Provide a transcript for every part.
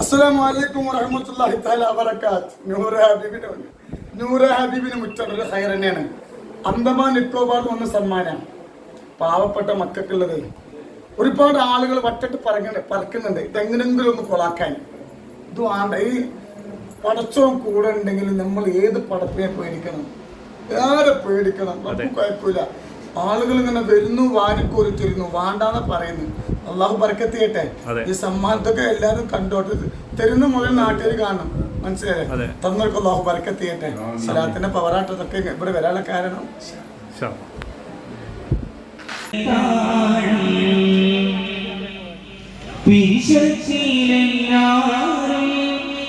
അസ്സലാമു അലൈക്കും വറഹ്മത്തുള്ളാഹി തആല വബറകാത്ത്. നൂറ ഹബീബിന് നൂറ ഹബീബിന് മുറ്റം ഒരു ഹൈർ തന്നെയാണ്. അന്തമാൻ നിക്കോബാർ വന്ന സമ്മാനം. പാവപ്പെട്ട മക്കൾക്കുള്ളത്. ഒരുപാട് ആളുകൾ വട്ടിട്ട് പറങ്ങ പറക്കുന്നുണ്ട്. ഇതെങ്ങനെങ്കിലും ഒന്ന് കൊളാക്കാൻ. ഇത് വേണ്ട. ഈ പടച്ചവും കൂടെ ഉണ്ടെങ്കിൽ നമ്മൾ ഏത് പടത്തിനെ പേടിക്കണം? ആരെ പേടിക്കണം? നമുക്ക് കുഴപ്പമില്ല. ആളുകൾ ഇങ്ങനെ വരുന്നു വാരിക്കോരി തരുന്നു വാണ്ടാന്ന് പറയുന്നു. അള്ളാഹു ബർക്കത്ത് ചെയ്യട്ടെ ഈ സമ്മാനത്തൊക്കെ എല്ലാവരും കണ്ടോട്ട്. തരുന്ന മുതൽ നാട്ടുകാർ കാണണം. മനസ്സിലായേ? അതെ. തന്നവർക്ക് അള്ളാഹു ബർക്കത്ത് ചെയ്യട്ടെ സലാത്തിന്റെ പവറാട്ടതൊക്കെ ഇവിടെ വരാനുള്ള കാരണം? ഷാ. പിരിശത്തിലെല്ലാരും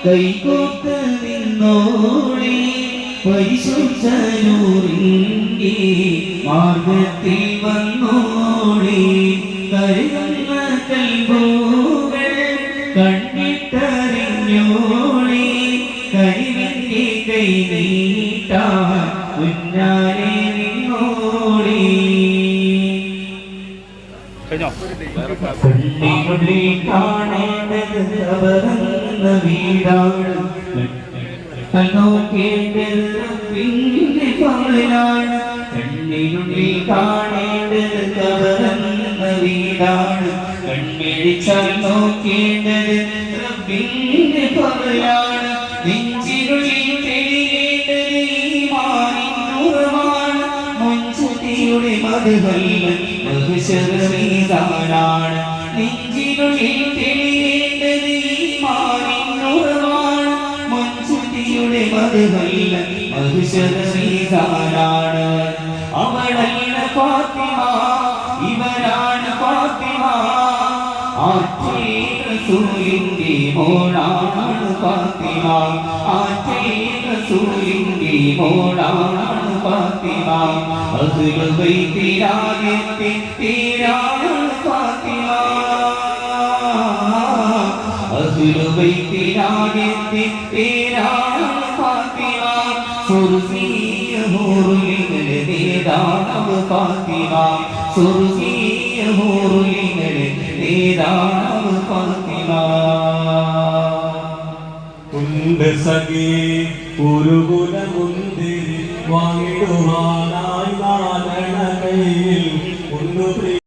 കൈകോത്ത് നിന്നോളി പരിശുദ്ധനൂറിന്റെ മാർഗത്തിൽ വന്നോളി. കരുതുന്ന കൽബോകൾ കണ്ണിട്ടറിഞ്ഞോളി കരിവിന്റെ കൈ നീട്ടാൻ ഉന്നാരെ നിന്നോളി. കാണേണ്ടത് അവരെന്ന വീടാണ്. നോക്കേണ്ടത് പിന്നെ പകലാണ് കണ്ണിനുള്ളിൽ കാണേണ്ടത് അവരെന്ന വീടാണ് നെഞ്ചിനുള്ളിൽ മധുവല്ല ബഹുശരമീതാനാണ് അവളല്ല ഫാത്തിമ ഇവരാണ് ഫാത്തിമ. ആറ്റേ റസൂലിന്റെ മോളാണ് ഫാത്തിമ. ആറ്റേ റസൂലിന്റെ മോളാണ് ഫാത്തിമ. അഹ്ലു ബൈത്തിലാദ്യത്തെ പേരാണ് ഫാത്തിമ സ്വർഗീയ ഹൂറുലിന്റെ നേതാവ് ഫാത്തിമ? സ്വർഗീയ ഹൂറുലിന്റെ നേതാവ് ഫാത്തിമ? ഉണ്ട് സഖി ഒരു കുലമുണ്ട് വാങ്ങിടുവാനായി നാരണ കയ്യിൽ